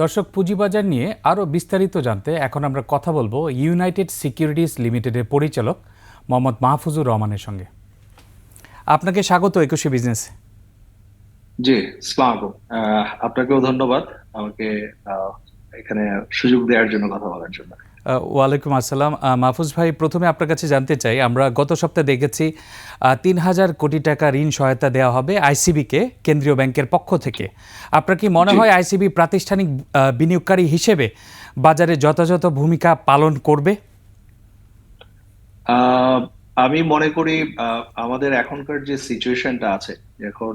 দর্শক, পুঁজিবাজার নিয়ে আরও বিস্তারিত জানতে এখন আমরা কথা বলব ইউনাইটেড সিকিউরিটিস লিমিটেডের পরিচালক মোহাম্মদ মাহফুজুর রহমানের সঙ্গে। আপনাকে স্বাগত একুশে বিজনেস। জি স্বাগত আপনাকেও ধন্যবাদ আমাকে এখানে সুযোগ দেওয়ার জন্য কথা বলার জন্য। ওয়ালাইকুম আসসালাম। মাহফুজ ভাই প্রথমে আপনার কাছে জানতে চাই আমরা গত সপ্তাহে দেখেছি তিন হাজার কোটি টাকা ঋণ সহায়তা দেওয়া হবে আইসিবিকে কেন্দ্রীয় ব্যাংকের পক্ষ থেকে। আপনার কি মনে। হয় আইসিবি প্রাতিষ্ঠানিক বিনিয়োগকারী হিসেবে বাজারে যথাযথ ভূমিকা পালন করবে? আমি মনে করি আমাদের এখনকার যে সিচুয়েশনটা আছে এখন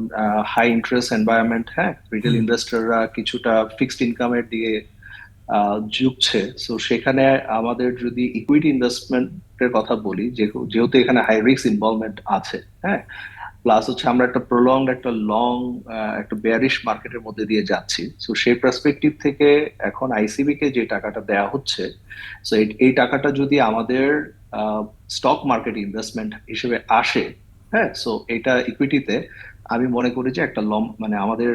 হাই ইন্টারেস্ট এনভায়রনমেন্ট হ্যাঁ রিটেল ইনভেস্টররা কিছুটা ফিক্সড ইনকামের দিকে ঝুঁকছে সো সেখানে আমাদের যদি ইকুইটি ইনভেস্টমেন্টের কথা বলি, যেহেতু এখানে হাই রিস্ক ইনভলভমেন্ট আছে হ্যাঁ? প্লাস হচ্ছে আমরা একটা প্রলং একটা লং একটা বেয়ারিশ মার্কেটের মধ্যে দিয়ে যাচ্ছি। সো সেই পার্সপেক্টিভ থেকে এখন আইসিবি কে যে টাকাটা দেওয়া হচ্ছে সো এই টাকাটা যদি আমাদের স্টক মার্কেট ইনভেস্টমেন্ট হিসেবে আসে হ্যাঁ? সো এটা ইকুইটিতে আমি মনে করি যে একটা লম মানে আমাদের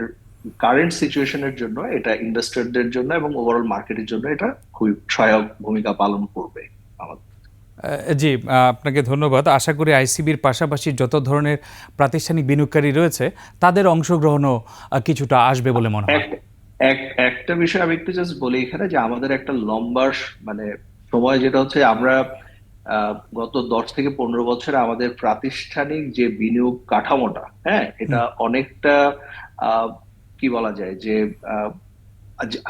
কারেন্ট সিচুয়েশনের জন্য এটা ইনভেস্টরদের জন্য এবং ওভারঅল মার্কেটের জন্য এটা খুবই সহায়ক ভূমিকা পালন করবে আমাদের। জি আপনাকে ধন্যবাদ। আশা করি আইসিবির পাশাপাশি যত ধরনের প্রাতিষ্ঠানিক বিনিয়োগকারী রয়েছে তাদের অংশগ্রহণও কিছুটা আসবে বলে মনে হয়। এক- এক- একটা বিষয় আমি একটু জাস্ট বলি এখানে যে আমাদের একটা লম্বা মানে সময় যেটা হচ্ছে আমরা গত দশ থেকে পনেরো বছরে আমাদের প্রাতিষ্ঠানিক যে বিনিয়োগ কাঠামোটা হ্যাঁ এটা অনেকটা কি বলা যায় যে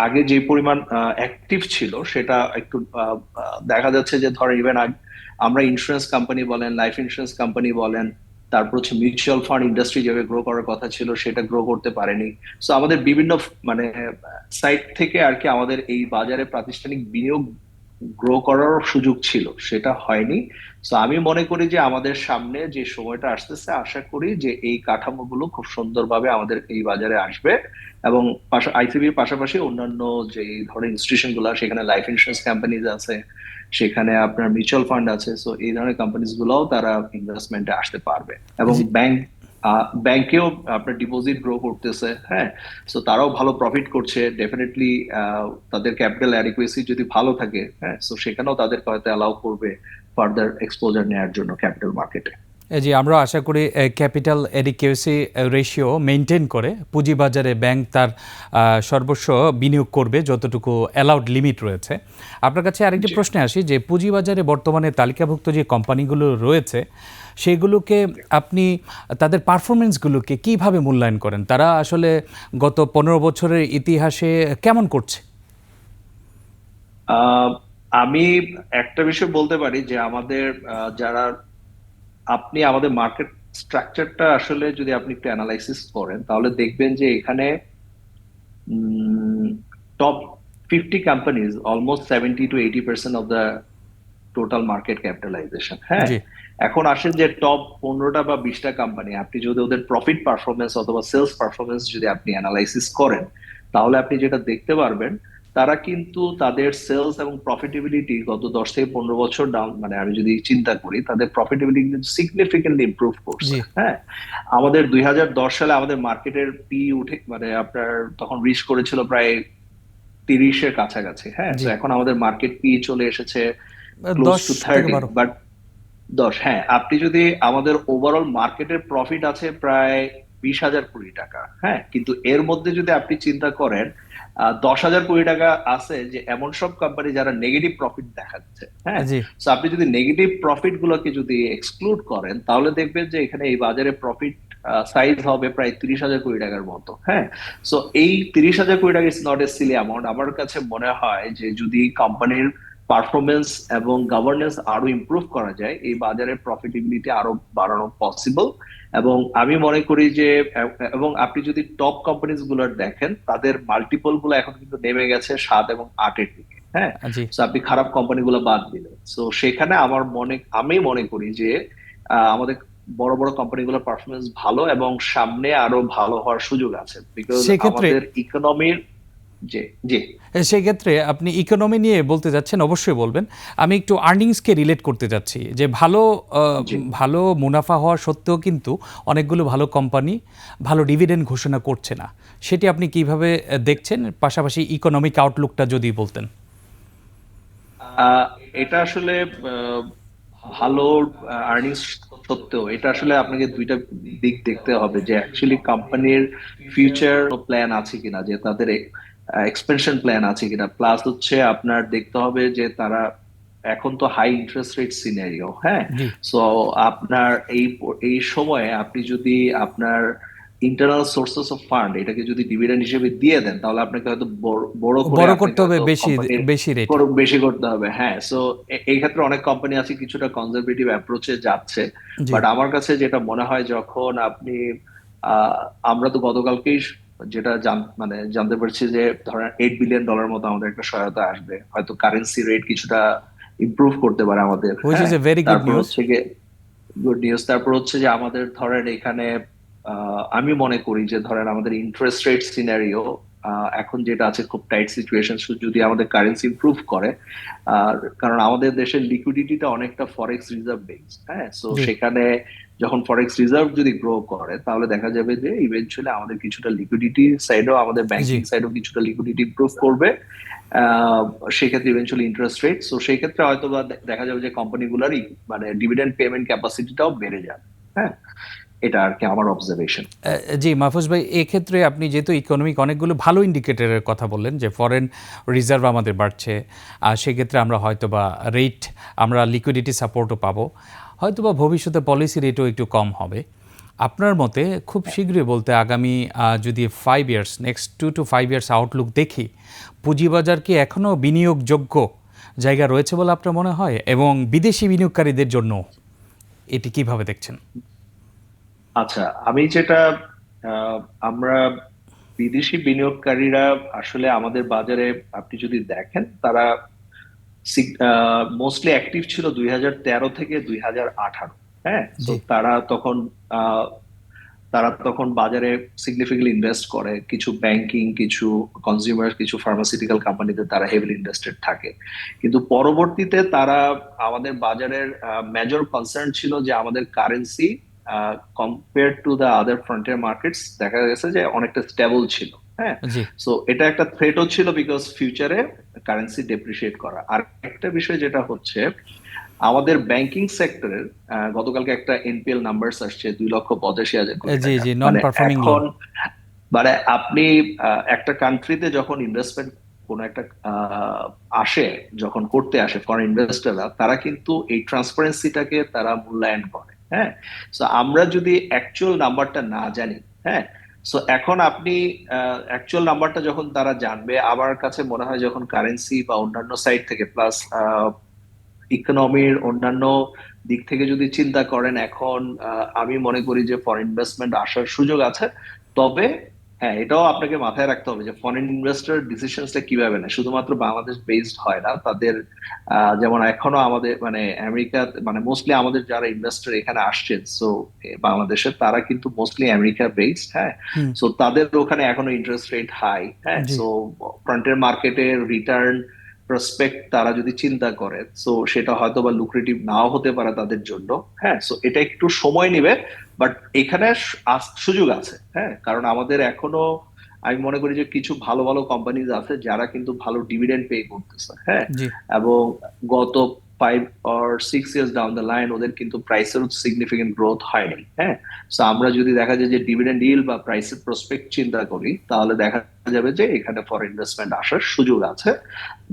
আগে যে পরিমাণ অ্যাক্টিভ ছিল সেটা একটু দেখা যাচ্ছে যে ধর ইভেন আমরা ইন্স্যুরেন্স কোম্পানি বলেন লাইফ ইন্স্যুরেন্স কোম্পানি বলেন, তারপর হচ্ছে মিউচুয়াল ফান্ড ইন্ডাস্ট্রি যেভাবে গ্রো করার কথা ছিল সেটা গ্রো করতে পারেনি। সো আমাদের বিভিন্ন মানে সাইট থেকে আর কি আমাদের এই বাজারে প্রাতিষ্ঠানিক বিনিয়োগ গ্রো করার সুযোগ ছিল সেটা হয়নি। তো আমি মনে করি যে আমাদের সামনে যে সময়টা আসতেছে আশা করি যে এই কাঠামোগুলো খুব সুন্দরভাবে আমাদের এই বাজারে আসবে এবং আইসিবির পাশাপাশি অন্যান্য যে ধরনের ইনস্টিটিউশনগুলো সেখানে লাইফ ইন্স্যুরেন্স কোম্পানিজ আছে সেখানে আপনার মিউচুয়াল ফান্ড আছে সো এই ধরনের কোম্পানিজ গুলোও তারা ইনভেস্টমেন্টে আসতে পারবে। এবং ব্যাংক ব্যাংকেও আপনার ডিপোজিট গ্রো করতেছে হ্যাঁ? সো তারাও ভালো প্রফিট করছে ডেফিনেটলি তাদের ক্যাপিটাল অ্যাডিকুয়েসি যদি ভালো থাকে হ্যাঁ? সো সেখানেও তাদেরকে হয়তো অ্যালাউ করবে ফার্দার এক্সপোজার নেওয়ার জন্য ক্যাপিটাল মার্কেটে জি আমরা আশা করি ক্যাপিটাল এডিকেসি রেশিও মেনটেন করে পুঁজিবাজারে ব্যাংক তার সর্বস্ব বিনিয়োগ করবে যতটুকু অ্যালাউড লিমিট রয়েছে। আপনার কাছে আরেকটি। প্রশ্নে আসি যে পুঁজিবাজারে বর্তমানে তালিকাভুক্ত যে কোম্পানিগুলো রয়েছে সেগুলোকে আপনি তাদের পারফরমেন্সগুলোকে কীভাবে মূল্যায়ন করেন? তারা আসলে গত পনেরো বছরের ইতিহাসে কেমন করছে? আমি একটা বিষয় বলতে পারি যে আমাদের যারা আপনি আমাদের মার্কেট স্ট্রাকচারটা আসলে যদি আপনি একটু অ্যানালাইসিস করেন তাহলে দেখবেন যে এখানে top fifty companies almost seventy to eighty percent of the total market capitalization হ্যাঁ? এখন আসেন যে টপ পনেরোটা বা বিশটা কোম্পানি আপনি যদি ওদের প্রফিট পারফরমেন্স অথবা সেলস পারফরমেন্স যদি আপনি অ্যানালাইসিস করেন তাহলে আপনি যেটা দেখতে পারবেন তারা কিন্তু তাদের সেলস এবং প্রফিটেবিলিটি গত দশ থেকে পনেরো বছর ডাউন মানে আমি যদি চিন্তা করি তাদের প্রফিটেবিলিটি কিন্তু সিগনিফিকেন্টলি ইমপ্রুভ করছে। হ্যাঁ? আমাদের দুই হাজার দশ সালে আমাদের মার্কেটের পি উঠে মানে আপনার তখন রিচ করেছিল প্রায় তিরিশের কাছাকাছি হ্যাঁ? এখন আমাদের মার্কেট পি চলে এসেছে ক্লোজ টু থার্টি বাট দশ হ্যাঁ। আপনি যদি আমাদের ওভারঅল মার্কেটের প্রফিট আছে প্রায় বিশ হাজার কোটি টাকা হ্যাঁ? কিন্তু এর মধ্যে যদি আপনি চিন্তা করেন দশ হাজার কোটি টাকা আছে যে এমন সব কোম্পানি যারা নেগেটিভ প্রফিট দেখাচ্ছে হ্যাঁ? আপনি যদি নেগেটিভ প্রফিট গুলোকে যদি এক্সক্লুড করেন তাহলে দেখবেন যে এখানে এই বাজারে প্রফিট সাইজ হবে প্রায় তিরিশ হাজার কোটি টাকার মতো হ্যাঁ? সো এই তিরিশ হাজার কোটি টাকা is not a silly amount আমার কাছে মনে হয় যে যদি কোম্পানির পারফরমেন্স এবং গভর্নেন্স আরও ইমপ্রুভ করা যায় এই বাজারের প্রফিটেবিলিটি আরও বাড়ানো পসিবল এবং আমি মনে করি যে এবং আপনি যদি টপ কোম্পানিজগুলোর দেখেন তাদের মাল্টিপলগুলো এখন কিন্তু নেমে গেছে সাত এবং আটের দিকে হ্যাঁ? আপনি খারাপ কোম্পানিগুলো বাদ দিলেন। সো সেখানে আমার মনে আমি মনে করি যে আমাদের বড় বড় কোম্পানিগুলোর পারফরমেন্স ভালো এবং সামনে আরও ভালো হওয়ার সুযোগ আছে। বিকজ আমাদের ইকোনমির জি জি। সেই ক্ষেত্রে আপনি ইকোনমি নিয়ে বলতে যাচ্ছেন অবশ্যই বলবেন। আমি একটু আর্নিংসকে রিলেট করতে যাচ্ছি। যে ভালো ভালো মুনাফা হওয়া সত্ত্বেও কিন্তু অনেকগুলো ভালো কোম্পানি ভালো ডিভিডেন্ড ঘোষণা করছে না। সেটি আপনি কীভাবে দেখছেন? পাশাপাশি ইকোনমিক আউটলুকটা যদি বলতেন। এটা আসলে ভালো আর্নিংস সত্ত্বেও এটা আসলে আপনাকে দুইটা দিক দেখতে হবে। যে অ্যাকচুয়ালি কোম্পানির ফিউচার প্ল্যান আছে কিনা? যে তাদের এক্সপেনশন প্ল্যান আছে কিনা? প্লাস হচ্ছে আপনার দেখতে হবে যে তারা এখন তো হাই ইন্টারেস্ট রেট সিনারিও হ্যাঁ? সো আপনার এই এই সময়ে আপনি যদি আপনার ইন্টারনাল সোর্সেস অফ ফান্ড এটাকে যদি ডিভিডেন্ড হিসেবে দিয়ে দেন তাহলে আপনাকে হয়তো বড় বড় করতে হবে বেশি বেশি রেট বেশি করতে হবে হ্যাঁ? সো এই ক্ষেত্রে অনেক কোম্পানি আছে কিছুটা কনজারভেটিভ অ্যাপ্রোচে যাচ্ছে। বাট আমার কাছে যেটা মনে হয় যখন আপনি আহ, আমরা তো গতকালকেই যেটা জান- মানে জানতে পারছি যে ধরেন এইট বিলিয়ন ডলার মতো আমাদের একটা সহায়তা আসবে। হয়তো কারেন্সি রেট কিছুটা ইমপ্রুভ করতে পারে আমাদের হ্যাঁ? তারপর নিউজ হচ্ছে গুড নিউজ তারপর হচ্ছে যে আমাদের ধরেন এখানে আহ, আমি মনে করি যে ধরেন আমাদের ইন্টারেস্ট রেট সিনারিও এখন যেটা আছে খুব টাইট সিচুয়েশন যদি আমাদের কারেন্সি ইমপ্রুভ করে আর কারণ আমাদের দেশের লিকুইডিটিটা অনেকটা ফরেক্স রিজার্ভ বেসড হ্যাঁ? সো সেখানে যখন ফরেক্স রিজার্ভ যদি গ্রো করে তাহলে দেখা যাবে যে ইভেনচুয়ালি আমাদের কিছুটা লিকুইডিটি সাইডও আমাদের ব্যাংকিং। সাইডও কিছুটা লিকুইডিটি ইমপ্রুভ করবে। আহ, সেক্ষেত্রে ইভেনচুয়ালি ইন্টারেস্ট রেট সো সেই ক্ষেত্রে হয়তো বা দেখা যাবে যে কোম্পানিগুলোরই মানে ডিভিডেন্ড পেমেন্ট ক্যাপাসিটিটাও বেড়ে যাবে হ্যাঁ? এটা আর কি আমার অবজারভেশন জি মাহফুজ ভাই এক্ষেত্রে আপনি যেহেতু ইকোনমিক অনেকগুলো ভালো ইন্ডিকেটরের কথা বললেন যে ফরেন রিজার্ভ আমাদের বাড়ছে আর সেক্ষেত্রে আমরা হয়তো বা রেট আমরা লিকুইডিটি সাপোর্টও পাবো। হয়তো বা ভবিষ্যতে পলিসি রেটও একটু কম হবে। আপনার মতে খুব শীঘ্রই বলতে আগামী যদি five years next two to five years outlook দেখি পুঁজিবাজার কি এখনও বিনিয়োগযোগ্য জায়গা রয়েছে বলে আপনার মনে হয়? এবং বিদেশি বিনিয়োগকারীদের জন্য এটি কীভাবে দেখছেন? আচ্ছা আমি যেটা আমরা বিদেশি বিনিয়োগকারীরা আসলে আমাদের বাজারে আপনি যদি দেখেন তারা মোস্টলি অ্যাক্টিভ ছিল দুই হাজার তেরো থেকে দুই হাজার আঠারো হ্যাঁ? তো তারা তখন আহ, তারা তখন বাজারে সিগনিফিকেন্টলি ইনভেস্ট করে। কিছু ব্যাংকিং কিছু কনজিউমার কিছু ফার্মাসিউটিক্যাল কোম্পানিতে তারা হেভিলি ইনভেস্টেড থাকে। কিন্তু পরবর্তীতে তারা আমাদের বাজারের মেজর কনসার্ন ছিল যে আমাদের currency compare to the other frontier markets দেখা গেছে যে অনেকটা স্টেবল ছিল হ্যাঁ? সো এটা একটা থ্রেটও ছিল বিকজ ফিউচারে কারেন্সি ডেপ্রিসিয়েট করা। আর একটা বিষয় যেটা হচ্ছে আমাদের ব্যাংকিং সেক্টরের গতকালকে একটা এনপিএল নাম্বারস আসছে দুই লক্ষ পঁচাশি হাজার মানে এখন মানে আপনি একটা কান্ট্রিতে যখন ইনভেস্টমেন্ট কোন একটা আসে যখন করতে আসে ফরেন ইনভেস্টররা তারা কিন্তু এই ট্রান্সপারেন্সিটাকে তারা মূল্যায়ন করে। হ্যাঁ? সো আমরা যদি অ্যাকচুয়াল নাম্বারটা না জানি হ্যাঁ? সো এখন আপনি অ্যাকচুয়াল নাম্বারটা যখন তারা জানবে, আমার কাছে মনে হয় যখন কারেন্সি বা অন্যান্য সাইড থেকে প্লাস ইকোনমির অন্যান্য দিক থেকে যদি চিন্তা করেন, এখন আমি মনে করি যে ফরেন ইনভেস্টমেন্ট আসার সুযোগ আছে। তবে হ্যাঁ এটাও আপনাকে মাথায় রাখতে হবে যে ফরেন ইনভেস্টর ডিসিশনসটা কীভাবে না শুধুমাত্র বাংলাদেশ বেসড হয় না তাদের যেমন এখনও আমাদের মানে আমেরিকা মানে মোস্টলি আমাদের যারা ইনভেস্টর এখানে আসছেন সো বাংলাদেশে তারা কিন্তু মোস্টলি আমেরিকা বেসড হ্যাঁ? সো তাদের ওখানে এখনও ইন্টারেস্ট রেট হাই হ্যাঁ। সো ফ্রন্টের মার্কেটের রিটার্ন প্রসপেক্ট তারা যদি চিন্তা করে সো সেটা হয়তো বা লুক্রেটিভ নাও হতে পারে তাদের জন্য। হ্যাঁ। সো এটা একটু সময় নেবে বাট এখানে সুযোগ আছে হ্যাঁ? কারণ আমাদের এখনও আমি মনে করি যে কিছু ভালো ভালো কোম্পানিজ আছে যারা কিন্তু ভালো ডিভিডেন্ড পে করতেছে হ্যাঁ? এবং গত five or six years down the line ওদের কিন্তু প্রাইসের সিগনিফিকেন্ট গ্রোথ হয়নি হ্যাঁ? সো আমরা যদি দেখা যায় যে ডিভিডেন্ড ডিল বা প্রাইসের প্রসপেক্ট চিন্তা করি, তাহলে দেখা যাবে যে এখানে ফর ইনভেস্টমেন্ট আসার সুযোগ আছে।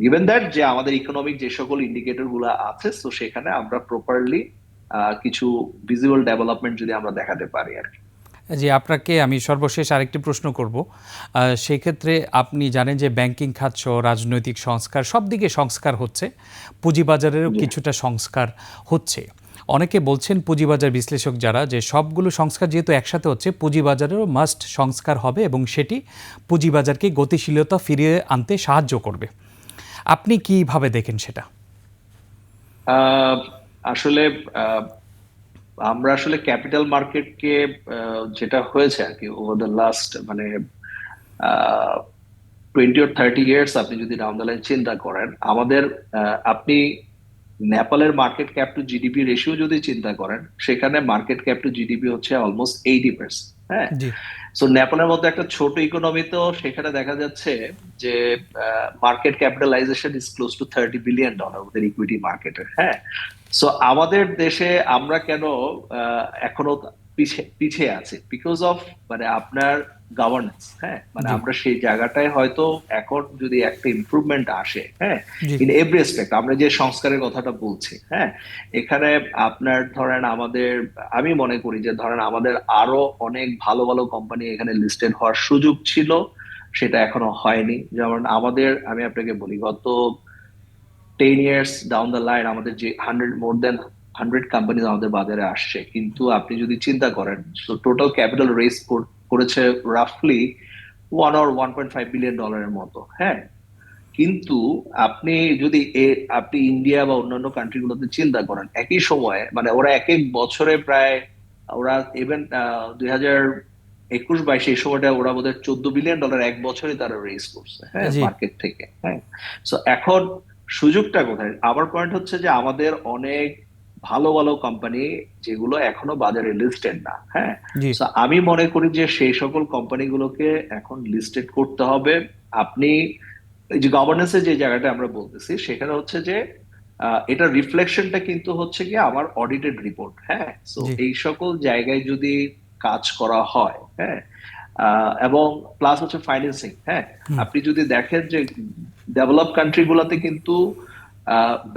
গিভেন দ্যাট যে আমাদের ইকোনমিক যে সকল ইন্ডিকেটরগুলো আছে তো সেখানে আমরা প্রপারলি কিছু ভিজুয়াল ডেভেলপমেন্ট যদি আমরা দেখাতে পারি আর কি। জি আপনাকে আমি সর্বশেষ আরেকটি প্রশ্ন করব। সেক্ষেত্রে আপনি জানেন যে ব্যাংকিং খাত সহ রাজনৈতিক সংস্কার সব দিকে সংস্কার হচ্ছে। পুঁজিবাজারেরও কিছুটা সংস্কার হচ্ছে। অনেকে বলছেন পুঁজিবাজার বিশ্লেষক যারা যে সবগুলো সংস্কার যেহেতু একসাথে হচ্ছে পুঁজিবাজারেরও মাস্ট সংস্কার হবে এবং সেটি পুঁজিবাজারকে গতিশীলতা ফিরিয়ে আনতে সাহায্য করবে। আপনি কীভাবে দেখেন সেটা? আসলে আমরা আসলে ক্যাপিটাল মার্কেটকে যেটা হয়েছে আর কি ওভার দ্য লাস্ট মানে টোয়েন্টি অর থার্টি ইয়ার্স আপনি যদি দ্য লাইন চিন্তা করেন, আমাদের আপনি নেপালের market cap to GDP ratio যদি চিন্তা করেন, সেখানে মার্কেট ক্যাপ টু জিডিপি হচ্ছে অলমোস্ট এইটি পার্সেন্ট হ্যাঁ? সো নেপালের মধ্যে একটা ছোট ইকোনমি তো সেখানে দেখা যাচ্ছে যে market capitalization is close to thirty billion dollar ওদের ইকুইটি মার্কেটের হ্যাঁ? সো আমাদের দেশে আমরা কেন এখনও পিছিয়ে আছি? বিকজ অফ মানে আপনার গভর্নেন্স হ্যাঁ? মানে আমরা সেই জায়গাটায় হয়তো এখন যদি একটা ইমপ্রুভমেন্ট আসে হ্যাঁ? ইন এভরি রেসপেক্ট আমরা যে সংস্কারের কথাটা বলছি হ্যাঁ? এখানে আপনার ধরেন আমাদের আমি মনে করি যে ধরেন আমাদের আরও অনেক ভালো ভালো কোম্পানি এখানে লিস্টেড হওয়ার সুযোগ ছিল সেটা এখনও হয়নি। যেমন আমাদের আমি আপনাকে বলি গত ten years down the line আমাদের যে hundred more than hundred company আমাদের বাজারে আসছে। কিন্তু আপনি যদি চিন্তা করেন টোটাল ক্যাপিটাল রেস করেছে রাফলি one or one point five billion ডলারের মতো হ্যাঁ? কিন্তু আপনি যদি আপনি ইন্ডিয়া বা অন্যান্য কান্ট্রিগুলোতে চিন্তা করেন একই সময়ে মানে ওরা এক এক বছরে প্রায় ওরা ইভেন দুই হাজার একুশ বাইশ এই সময়টা ওরা বোধহয় চোদ্দ বিলিয়ন ডলার এক বছরে তারা রেজ করছে হ্যাঁ মার্কেট থেকে হ্যাঁ? সো এখন সুযোগটা কোথায়? আমার পয়েন্ট হচ্ছে যে আমাদের অনেক ভালো ভালো কোম্পানি যেগুলো এখনও বাজারে লিস্টেড না হ্যাঁ? আমি মনে করি যে সেই সকল কোম্পানিগুলোকে এখন লিস্টেড করতে হবে। আপনি এই যে গভর্নেন্সের যে জায়গাটা আমরা বলতেছি সেখানে হচ্ছে যে আহ, এটা রিফ্লেকশনটা কিন্তু হচ্ছে কি আমার অডিটেড রিপোর্ট হ্যাঁ? সো এই সকল জায়গায় যদি কাজ করা হয় হ্যাঁ আহ, এবং প্লাস হচ্ছে ফাইন্যান্সিং হ্যাঁ? আপনি যদি দেখেন যে ডেভেলপ কান্ট্রি গুলাতে কিন্তু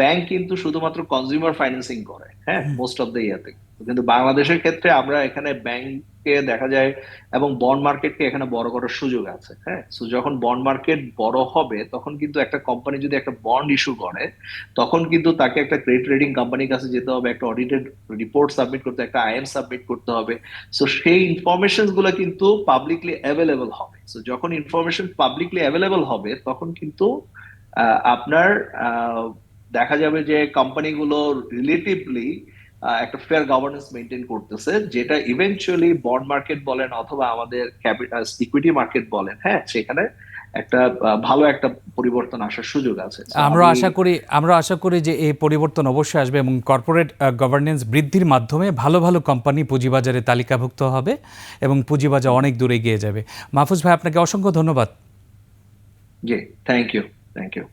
ব্যাংক কিন্তু শুধুমাত্র কনজিউমার ফাইন্যান্সিং করে হ্যাঁ মোস্ট অফ দ্য ইয়াতে। কিন্তু বাংলাদেশের ক্ষেত্রে আমরা এখানে ব্যাংকে দেখা যায় এবং বন্ড মার্কেটকে এখানে বড় করার সুযোগ আছে হ্যাঁ। যখন বন্ড মার্কেট বড় হবে, তখন কিন্তু একটা কোম্পানি যদি একটা বন্ড ইস্যু করে, তখন কিন্তু তাকে একটা ক্রেডিট রেটিং কোম্পানির কাছে যেতে হবে, একটা অডিটেড রিপোর্ট সাবমিট করতে, একটা আইএম সাবমিট করতে হবে। সো সেই ইনফরমেশনগুলো কিন্তু পাবলিকলি অ্যাভেলেবল হবে। সো যখন ইনফরমেশন পাবলিকলি অ্যাভেলেবল হবে, তখন কিন্তু আপনার দেখা যাবে যে কোম্পানিগুলো রিলেটিভলি একটা ফেয়ার গভর্নেন্স মেনটেন করতেছে যেটা ইভেনচুয়ালি বন্ড মার্কেট বলেন অথবা আমাদের ক্যাপিটাল ইকুইটি মার্কেট বলেন হ্যাঁ সেখানে একটা ভালো একটা পরিবর্তন আসার সুযোগ আছে। আমরা আশা করি আমরা আশা করি যে এই পরিবর্তন অবশ্যই আসবে এবং কর্পোরেট গভর্নেন্স বৃদ্ধির মাধ্যমে ভালো ভালো কোম্পানি পুঁজিবাজারে তালিকাভুক্ত হবে এবং পুঁজিবাজার অনেক দূরে এগিয়ে যাবে। মাহফুজ ভাই আপনাকে অসংখ্য ধন্যবাদ। জি থ্যাংক ইউ থ্যাংক ইউ